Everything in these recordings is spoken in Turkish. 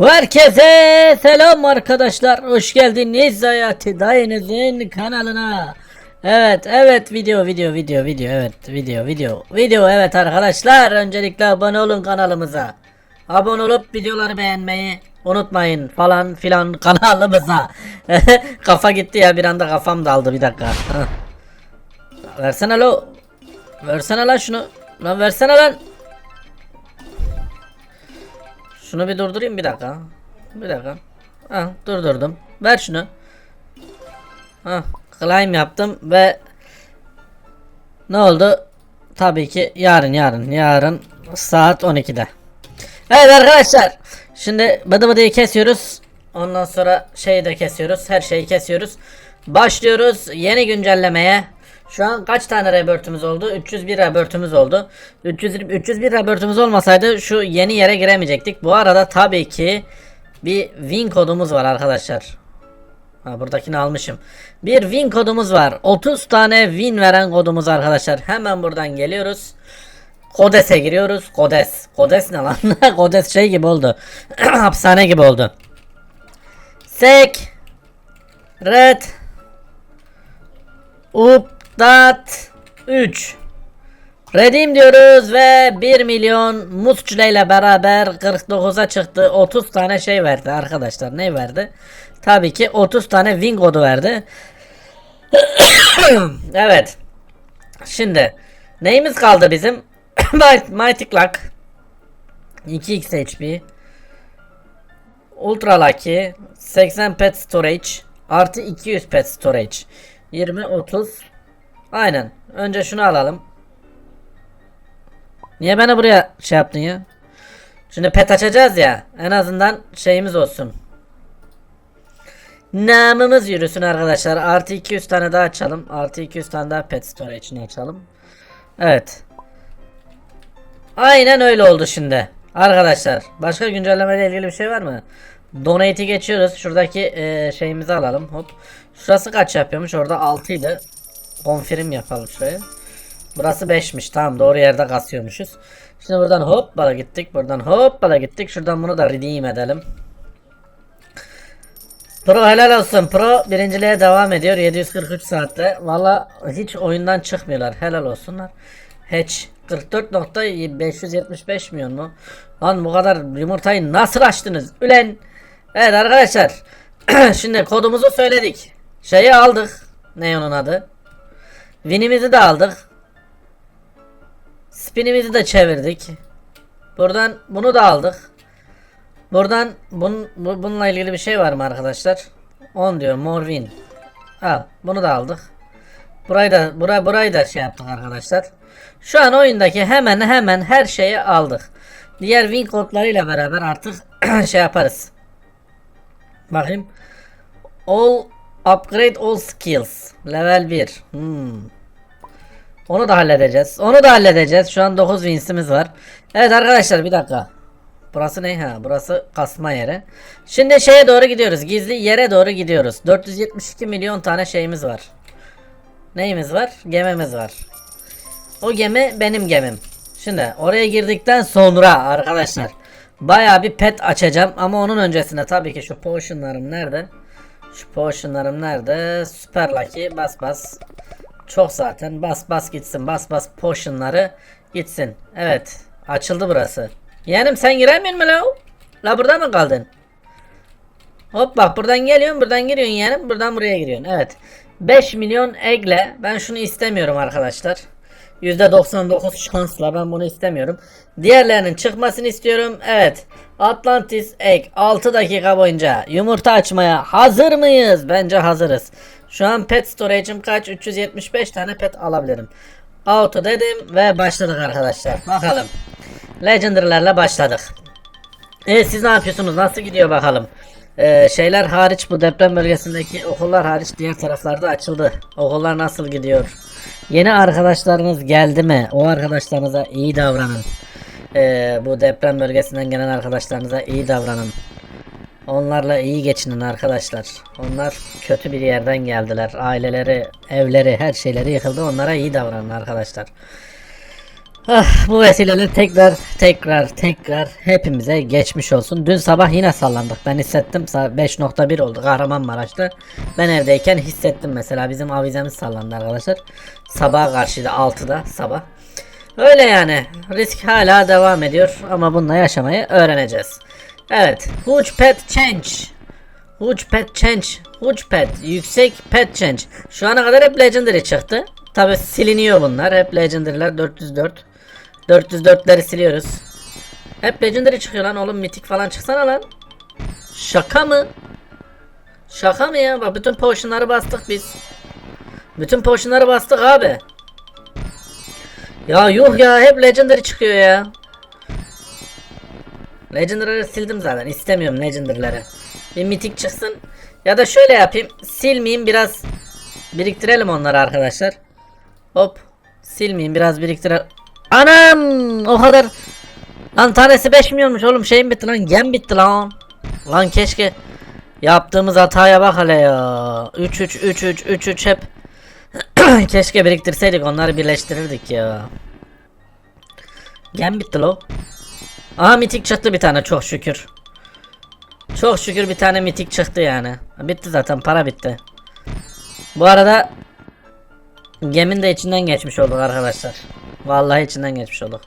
Herkese selam arkadaşlar. Hoş geldiniz Hayati Dayınızın kanalına. Evet, evet video video video video evet video video video evet arkadaşlar öncelikle abone olun kanalımıza. Abone olup videoları beğenmeyi unutmayın falan filan kanalımıza. Kafa gitti ya bir anda kafam daldı bir dakika. Versene lo. Versene lan şunu. Lan versene lan. Şunu bir durdurayım bir dakika. Bir dakika. Ha durdurdum. Ver şunu. Ha climb yaptım ve ne oldu? Tabii ki yarın yarın yarın saat 12'de. Evet arkadaşlar. Şimdi bıdı bıdıyı kesiyoruz. Ondan sonra şeyi de kesiyoruz. Her şeyi kesiyoruz. Başlıyoruz yeni güncellemeye. Şu an kaç tane rebirth'ümüz oldu? 301 rebirth'ümüz oldu. 300, 301 rebirth'ümüz olmasaydı şu yeni yere giremeyecektik. Bu arada tabii ki bir win kodumuz var arkadaşlar. Ha buradakini almışım. Bir win kodumuz var. 30 tane win veren kodumuz arkadaşlar. Hemen buradan geliyoruz. Kodes'e giriyoruz. Kodes. Kodes ne lan? Kodes şey gibi oldu. Hapishane gibi oldu. Sek. Red. Updat 3. Redim diyoruz ve 1 milyon Musçule ile beraber 49'a çıktı. 30 tane şey verdi arkadaşlar. Ne verdi? Tabii ki 30 tane win kodu verdi. evet. Şimdi neyimiz kaldı bizim? Mighty Clock 2x HP Ultra Lucky 80 pet storage artı 200 pet storage 20 30 Aynen. Önce şunu alalım. Niye beni buraya şey yaptın ya? Şimdi pet açacağız ya. En azından şeyimiz olsun. Namımız yürüsün arkadaşlar. Artı 200 tane daha açalım. Artı 200 tane daha pet storage'ini açalım. Evet. Aynen öyle oldu şimdi. Arkadaşlar başka güncellemeyle ilgili bir şey var mı? Donate'i geçiyoruz. Şuradaki e, şeyimizi alalım. Hop. Şurası kaç yapıyormuş? Orada 6 idi. Confirm yapalım şuraya. Burası 5'miş. Tamam doğru yerde kasıyormuşuz. Şimdi buradan hop bala gittik. Buradan hop bala gittik. Şuradan bunu da redeem edelim. Pro helal olsun. Pro birinciliğe devam ediyor 743 saatte. Valla hiç oyundan çıkmıyorlar. Helal olsunlar. Hatch 44.575 milyon mu? Lan bu kadar yumurtayı nasıl açtınız? Ülen. Evet arkadaşlar. Şimdi kodumuzu söyledik. Şeyi aldık. Ne onun adı? Win'imizi de aldık. Spinimizi de çevirdik. Buradan bunu da aldık. Buradan bun, bu, bununla ilgili bir şey var mı arkadaşlar? 10 diyor more win. Al bunu da aldık. Burayı da burayı, burayı da şey yaptık arkadaşlar. Şu an oyundaki hemen hemen her şeyi aldık. Diğer win kodlarıyla beraber artık şey yaparız. Bakayım. All upgrade all skills. Level 1. Hmm. Onu da halledeceğiz. Onu da halledeceğiz. Şu an 9 winsimiz var. Evet arkadaşlar bir dakika. Burası ne ha? Burası kasma yeri. Şimdi şeye doğru gidiyoruz. Gizli yere doğru gidiyoruz. 472 milyon tane şeyimiz var. Neyimiz var? Gemimiz var. O gemi benim gemim. Şimdi oraya girdikten sonra arkadaşlar baya bir pet açacağım ama onun öncesinde tabii ki şu potionlarım nerede? Şu potionlarım nerede? Süper Lucky bas bas. Çok zaten bas bas gitsin bas bas potionları gitsin. Evet açıldı burası. Yeğenim sen giremiyor mu la? La burada mı kaldın? Hop bak buradan geliyorsun buradan giriyorsun yeğenim buradan buraya giriyorsun. Evet. 5 milyon egle ben şunu istemiyorum arkadaşlar. %99 şansla ben bunu istemiyorum. Diğerlerinin çıkmasını istiyorum. Evet. Atlantis Egg 6 dakika boyunca yumurta açmaya hazır mıyız? Bence hazırız. Şu an pet storage'im kaç? 375 tane pet alabilirim. Auto dedim ve başladık arkadaşlar. Bakalım. Legendary'lerle başladık. Evet siz ne yapıyorsunuz? Nasıl gidiyor bakalım? Ee, şeyler hariç bu deprem bölgesindeki okullar hariç diğer taraflarda açıldı. Okullar nasıl gidiyor? Yeni arkadaşlarınız geldi mi? O arkadaşlarınıza iyi davranın. Ee, bu deprem bölgesinden gelen arkadaşlarınıza iyi davranın. Onlarla iyi geçinin arkadaşlar. Onlar kötü bir yerden geldiler. Aileleri, evleri, her şeyleri yıkıldı. Onlara iyi davranın arkadaşlar. Ah, bu vesileyle tekrar tekrar tekrar hepimize geçmiş olsun. Dün sabah yine sallandık. Ben hissettim. Sa- 5.1 oldu Kahramanmaraş'ta. Ben evdeyken hissettim mesela. Bizim avizemiz sallandı arkadaşlar. Sabaha karşıydı 6'da sabah. Öyle yani. Risk hala devam ediyor ama bununla yaşamayı öğreneceğiz. Evet. Huge pet change. Huge pet change. Huge pet. Yüksek pet change. Şu ana kadar hep legendary çıktı. Tabi siliniyor bunlar. Hep legendary'ler 404. 404'leri siliyoruz. Hep legendary çıkıyor lan oğlum. Mitik falan çıksana lan. Şaka mı? Şaka mı ya? Bak bütün potion'ları bastık biz. Bütün potion'ları bastık abi. Ya yuh ya hep legendary çıkıyor ya. Legendary'leri sildim zaten. İstemiyorum legendary'leri. Bir mitik çıksın. Ya da şöyle yapayım. Silmeyeyim biraz biriktirelim onları arkadaşlar. Hop. Silmeyeyim biraz biriktirelim. Anam o kadar. Lan tanesi 5 milyonmuş oğlum şeyim bitti lan gem bitti lan. Lan keşke yaptığımız hataya bak hele ya. 3 3 3 3 3 3 hep keşke biriktirseydik onları birleştirirdik ya. Gem bitti lo. Aha mitik çıktı bir tane çok şükür. Çok şükür bir tane mitik çıktı yani. Bitti zaten para bitti. Bu arada gemin de içinden geçmiş olduk arkadaşlar. Vallahi içinden geçmiş olduk.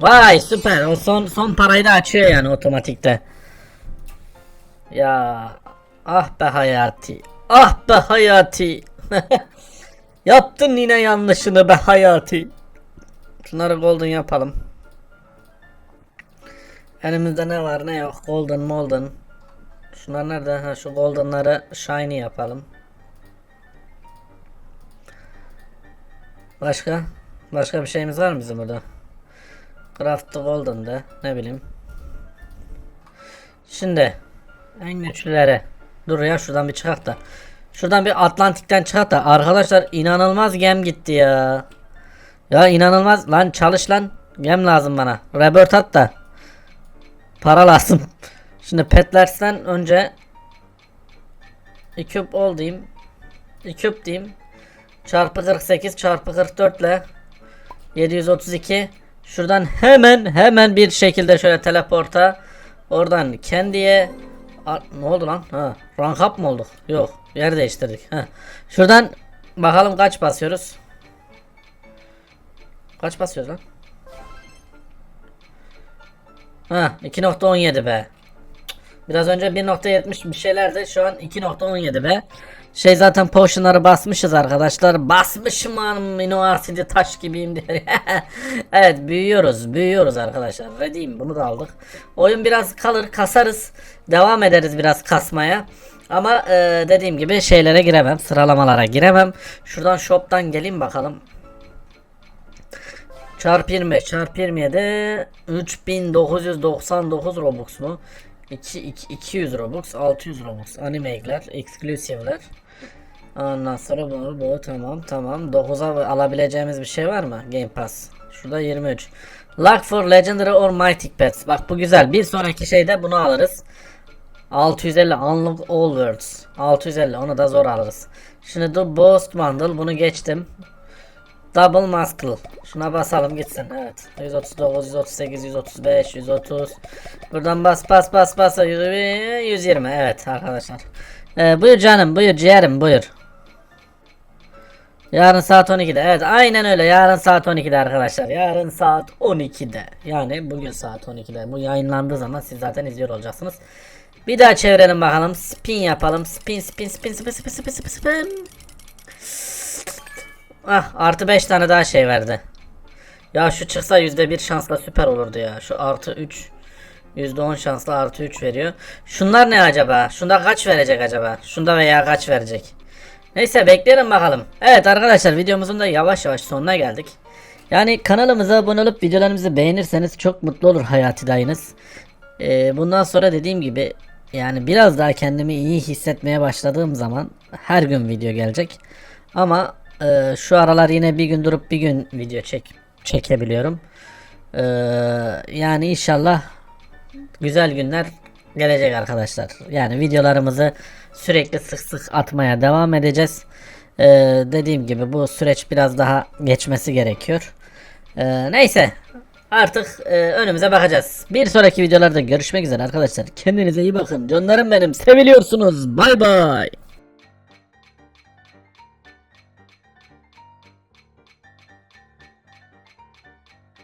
Vay süper. O son son parayı da açıyor yani otomatikte. Ya ah be hayati. Ah be hayati. Yaptın yine yanlışını be hayati. Şunları golden yapalım. Elimizde ne var ne yok. Golden molden. Şunlar nerede? Ha şu goldenları shiny yapalım. Başka? Başka bir şeyimiz var mı bizim burada? Craft the golden de ne bileyim. Şimdi en güçlülere. Dur ya şuradan bir çıkart da. Şuradan bir Atlantik'ten çıkart da. Arkadaşlar inanılmaz gem gitti ya. Ya inanılmaz. Lan çalış lan. Gem lazım bana. Rebirth at da. Para lazım. Şimdi petlersten önce Equip ol diyeyim. Equip diyeyim. Çarpı 48 çarpı 44 ile 732. Şuradan hemen hemen bir şekilde şöyle teleporta. Oradan kendiye ne oldu lan? Ha, rank up mı olduk? Yok. Yer değiştirdik. Ha. Şuradan bakalım kaç basıyoruz. Kaç basıyoruz lan? Ha 2.17 be. Biraz önce 1.70 bir şeylerdi. Şu an 2.17 be. Şey zaten potion'ları basmışız arkadaşlar. Basmışım anım üniversitede taş gibiyim diye. evet büyüyoruz. Büyüyoruz arkadaşlar. Ready'im bunu da aldık. Oyun biraz kalır kasarız. Devam ederiz biraz kasmaya. Ama e, dediğim gibi şeylere giremem. Sıralamalara giremem. Şuradan shop'tan geleyim bakalım. Çarpı 20 çarpı 27 3999 Robux mu? 2, 2 200 Robux 600 Robux. Anime'ler exclusive'ler Ondan sonra bu, bu tamam tamam. 9'a alabileceğimiz bir şey var mı? Game Pass. Şurada 23 Luck for Legendary or Mythic Pets. Bak bu güzel. Bir sonraki şeyde bunu alırız. 650 Unlock All Worlds. 650 onu da zor alırız. Şimdi The Boast Bundle bunu geçtim Double Muscle. Şuna basalım gitsin. Evet. 139, 138, 135, 130. Buradan bas bas bas bas. 120. Evet arkadaşlar. Ee, buyur canım buyur ciğerim buyur. Yarın saat 12'de. Evet aynen öyle. Yarın saat 12'de arkadaşlar. Yarın saat 12'de. Yani bugün saat 12'de. Bu yayınlandığı zaman siz zaten izliyor olacaksınız. Bir daha çevirelim bakalım. Spin yapalım. Spin spin spin spin spin spin spin spin. Ah artı 5 tane daha şey verdi. Ya şu çıksa %1 şansla süper olurdu ya. Şu artı 3. %10 şansla artı 3 veriyor. Şunlar ne acaba? Şunda kaç verecek acaba? Şunda veya kaç verecek? Neyse bekleyelim bakalım. Evet arkadaşlar videomuzun da yavaş yavaş sonuna geldik. Yani kanalımıza abone olup videolarımızı beğenirseniz çok mutlu olur hayati dayınız. Ee, bundan sonra dediğim gibi yani biraz daha kendimi iyi hissetmeye başladığım zaman her gün video gelecek. Ama e, şu aralar yine bir gün durup bir gün video çek çekebiliyorum. Ee, yani inşallah güzel günler gelecek arkadaşlar. Yani videolarımızı sürekli sık sık atmaya devam edeceğiz. Ee, dediğim gibi bu süreç biraz daha geçmesi gerekiyor. Ee, neyse. Artık e, önümüze bakacağız. Bir sonraki videolarda görüşmek üzere arkadaşlar. Kendinize iyi bakın. Canlarım benim. Seviliyorsunuz. Bay bay.